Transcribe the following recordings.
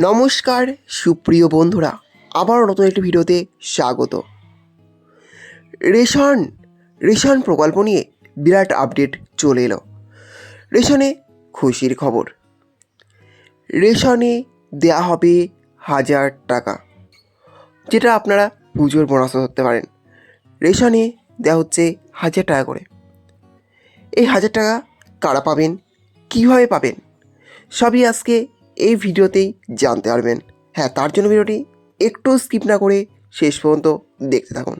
নমস্কার, সুপ্রিয় বন্ধুরা। আবার নতুন একটি ভিডিওতে স্বাগত। রেশন রেশন প্রকল্প নিয়ে বিরাট আপডেট চলে এলো। রেশনে খুশির খবর। রেশনে দেয়া হবে হাজার টাকা। যেটা আপনারা পুজোর বোনাসও ধরতে পারেন। রেশনে দেওয়া হচ্ছে হাজার টাকা করে। এই হাজার টাকা কারা পাবেন? কীভাবে পাবেন? সবই আজকে এই ভিডিওতেই জানতে পারবেন। হ্যাঁ তার জন্য ভিডিওটি একটু স্কিপ না করে শেষ পর্যন্ত দেখতে থাকুন।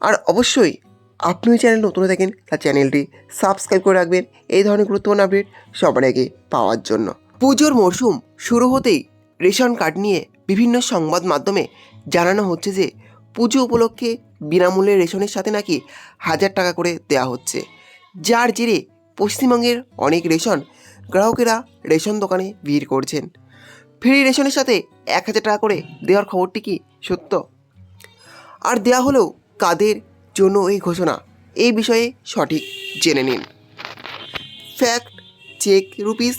আর অবশ্যই আপনি চ্যানেল নতুন থাকেন তার চ্যানেলটি সাবস্ক্রাইব করে রাখবেন। এই ধরনের গুরুত্বপূর্ণ আপডেট সবার আগে পাওয়ার জন্য। পুজোর মরশুম শুরু হতেই রেশন কার্ড নিয়ে বিভিন্ন সংবাদ মাধ্যমে জানানো হচ্ছে যে, পুজো উপলক্ষে বিনামূল্যে রেশনের সাথে নাকি হাজার টাকা করে দেওয়া হচ্ছে। যার জেরে পশ্চিমবঙ্গের অনেক রেশন গ্রাহকেরা রেশন দোকানে ভিড় করছেন। ফ্রি রেশনের সাথে এক হাজার টাকা করে দেওয়ার খবরটি কি সত্য? আর দেওয়া হলেও কাদের জন্য এই ঘোষণা? এই বিষয়ে সঠিক জেনে নিন। ফ্যাক্ট চেক রুপিস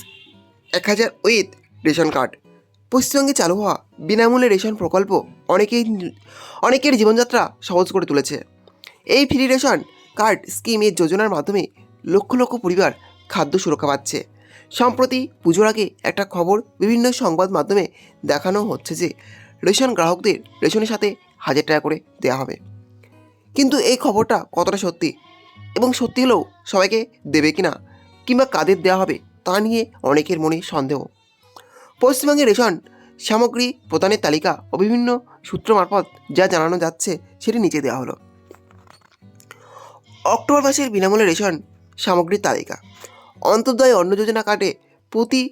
এক হাজার উইথ রেশন কার্ড। পশ্চিমবঙ্গে চালু হওয়া বিনামূল্যে রেশন প্রকল্প অনেকেই অনেকের জীবনযাত্রা সহজ করে তুলেছে। এই ফ্রি রেশন কার্ড স্কিম এর যোজনার মাধ্যমে লক্ষ লক্ষ পরিবার খাদ্য সুরক্ষা পাচ্ছে। সম্প্রতি পুজোর আগে একটা খবর বিভিন্ন সংবাদ মাধ্যমে দেখানো হচ্ছে যে রেশন গ্রাহকদের রেশনের সাথে হাজার টাকা করে দেওয়া হবে। কিন্তু এই খবরটা কতটা সত্যি এবং সত্যি হলেও সবাইকে দেবে কিনা কিংবা কাদের দেওয়া হবে তা নিয়ে অনেকের মনে সন্দেহ। পশ্চিমবঙ্গে রেশন সামগ্রী প্রদানের তালিকা ও বিভিন্ন সূত্র মারফত যা জানানো যাচ্ছে সেটি নিচে দেওয়া হলো। অক্টোবর মাসের বিনামূল্যে রেশন সামগ্রীর তালিকা। অন্তর্দয় অন্ন যোজনা কার্ডে প্রতি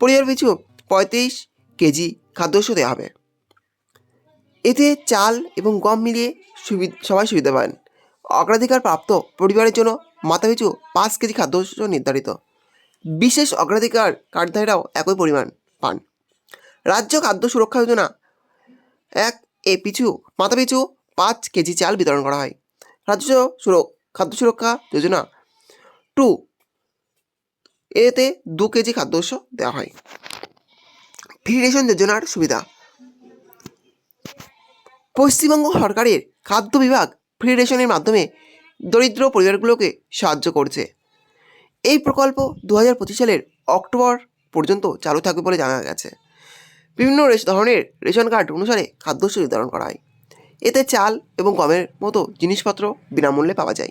পরিবার পিছু পঁয়ত্রিশ কেজি খাদ্যশস্য দেওয়া হবে। এতে চাল এবং গম মিলিয়ে সুবি- সবাই সুবিধা পান। অগ্রাধিকার প্রাপ্ত পরিবারের জন্য মাথাপিছু পাঁচ কেজি খাদ্যশস্য নির্ধারিত। বিশেষ অগ্রাধিকার কার্ডধারীরাও একই পরিমাণ পান। রাজ্য খাদ্য সুরক্ষা যোজনা এক এ পিছু মাথাপিছু পাঁচ কেজি চাল বিতরণ করা হয়। রাজ্য সুর- খাদ্য সুরক্ষা যোজনা টু এতে দু কেজি খাদ্যশস্য দেওয়া হয়। ফ্রি রেশন যোজনার সুবিধা। পশ্চিমবঙ্গ সরকারের খাদ্য বিভাগ ফ্রি রেশনের মাধ্যমে দরিদ্র পরিবারগুলোকে সাহায্য করছে। এই প্রকল্প দু হাজার পঁচিশ সালের অক্টোবর পর্যন্ত চালু থাকবে বলে জানা গেছে। বিভিন্ন ধরনের রেশন কার্ড অনুসারে খাদ্যশস্য বিতরণ করা হয়। এতে চাল এবং গমের মতো জিনিসপত্র বিনামূল্যে পাওয়া যায়।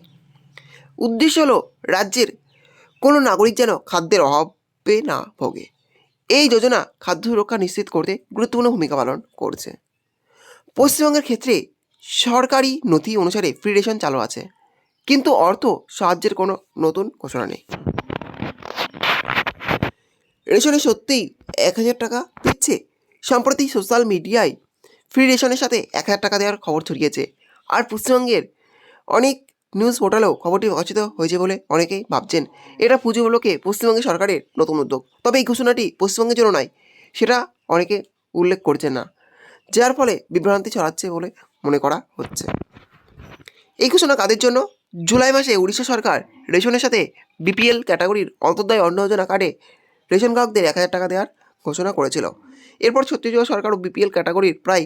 উদ্দেশ্য হলো রাজ্যের কোনো নাগরিক যেন খাদ্যের অভাবে না ভোগে। এই যোজনা খাদ্য সুরক্ষা নিশ্চিত করতে গুরুত্বপূর্ণ ভূমিকা পালন করছে। পশ্চিমবঙ্গের ক্ষেত্রে সরকারি নথি অনুসারে ফ্রি রেশন চালু আছে, কিন্তু অর্থ সাহায্যের কোনো নতুন ঘোষণা নেই। রেশনে সত্যিই এক হাজার টাকা দিচ্ছে। সম্প্রতি সোশ্যাল মিডিয়ায় ফ্রি রেশনের সাথে এক হাজার টাকা দেওয়ার খবর ছড়িয়েছে। আর পশ্চিমবঙ্গের অনেক নিউজ পোর্টালেও খবরটি প্রকাশিত হয়েছে বলে অনেকেই ভাবছেন। এটা পুজো উপলক্ষে পশ্চিমবঙ্গের সরকারের নতুন উদ্যোগ। তবে এই ঘোষণাটি পশ্চিমবঙ্গের জন্য নয়, সেটা অনেকে উল্লেখ করছেন না। যার ফলে বিভ্রান্তি ছড়াচ্ছে বলে মনে করা হচ্ছে। এই ঘোষণা কাদের জন্য? জুলাই মাসে উড়িষ্যা সরকার রেশনের সাথে বিপিএল ক্যাটাগরির অন্তর্দায় অন্ন যোজনা কার্ডে রেশন গ্রাহকদের এক হাজার টাকা দেওয়ার ঘোষণা করেছিল। এরপর ছত্তিশগড় সরকারও বিপিএল ক্যাটাগরির প্রায়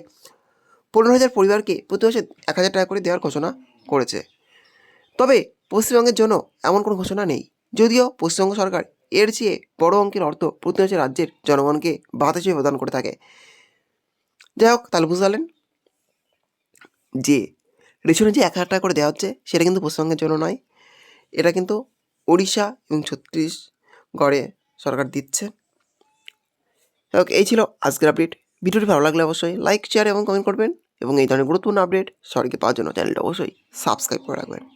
পনেরো হাজার পরিবারকে প্রতি মাসে এক হাজার টাকা করে দেওয়ার ঘোষণা করেছে। তবে পশ্চিমবঙ্গের জন্য এমন কোনো ঘোষণা নেই। যদিও পশ্চিমবঙ্গ সরকার এর চেয়ে বড় অঙ্কের অর্থ প্রতি রাজ্যের জনগণকে ভাত হিসেবে প্রদান করে থাকে। যাই হোক, তাহলে বুঝতে যে রেশনে যে এক হাজার টাকা করে দেওয়া হচ্ছে, সেটা কিন্তু পশ্চিমবঙ্গের জন্য নয়। এটা কিন্তু ওড়িশা এবং ছত্তিশগড়ে সরকার দিচ্ছে। হোক, এই ছিল আজকের আপডেট। ভিডিওটি ভালো লাগলে অবশ্যই লাইক শেয়ার এবং কমেন্ট করবেন। এবং এই ধরনের গুরুত্বপূর্ণ আপডেট সবাইকে পাওয়ার জন্য চ্যানেলটা অবশ্যই সাবস্ক্রাইব করে রাখবেন।